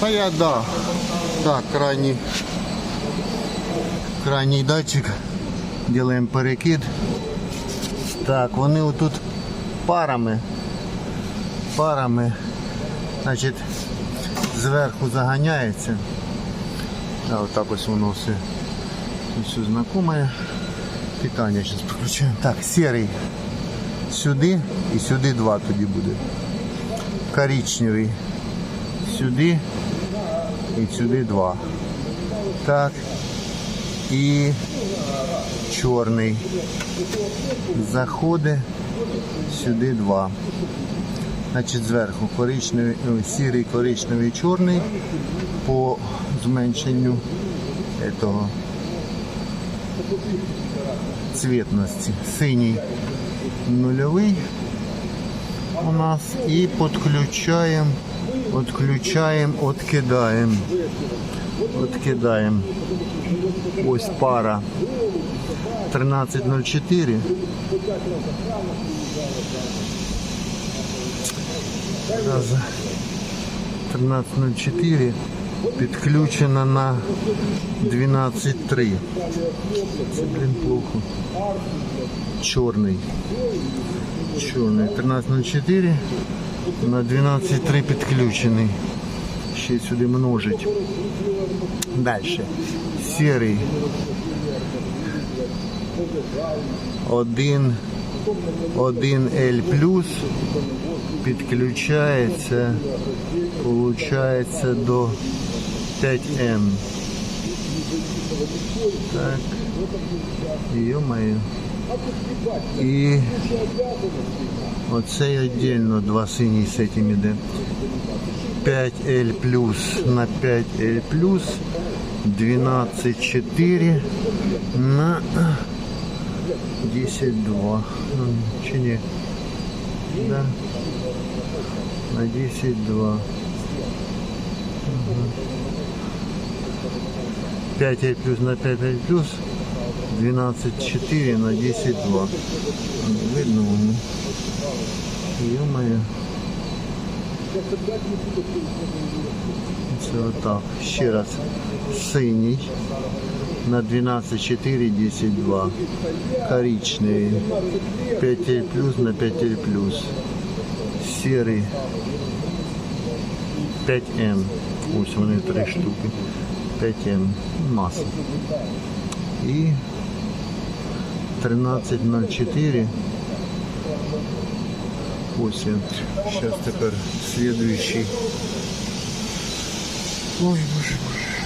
А я да. Так, крайній. Крайній датчик. Ділаємо перекид. Так, вони отут парами. Парами. Значить, зверху заганяється. А отак ось воно все. Все знакоме. Питання зараз включаємо. Так, серий. Сюди і сюди два тоді буде. Коричневий. Сюди і сюди два. Так. І чорний. Заходить. Сюди два. Значить, зверху коричневий, ну, сірий, коричневий, чорний по зменшенню этого цветності. Синій нульовий у нас і підключаємо, відключаємо, відкидаємо. Відкидаємо. Ось пара 1304. Раз. 1304 підключена на 12.3. Це, блін, плохо. Чорний. Чорний. 13.04 на 12.3 підключений. Ще сюди множить. Далі. Сірий. Один. 1L плюс підключається, получається до 5М. Так. Ё-моё. І оцей віддільно два сині з цим іде. 5L плюс на 5L плюс 12,4 на 10,2. Ну, чи ні? Да. На 10,2. 5 плюс на 5 плюс 12,4 на 10,2. Видно воно. Ё-моё. Це отак. Ще раз. Синій на 12,4, 10,2. Коричневий 5 плюс на 5 плюс. Серий 5М. Ось вони три штуки. 5М. Маса. І 13.04. Ось він. Зараз тепер слідуючий. Ой, боже, боже.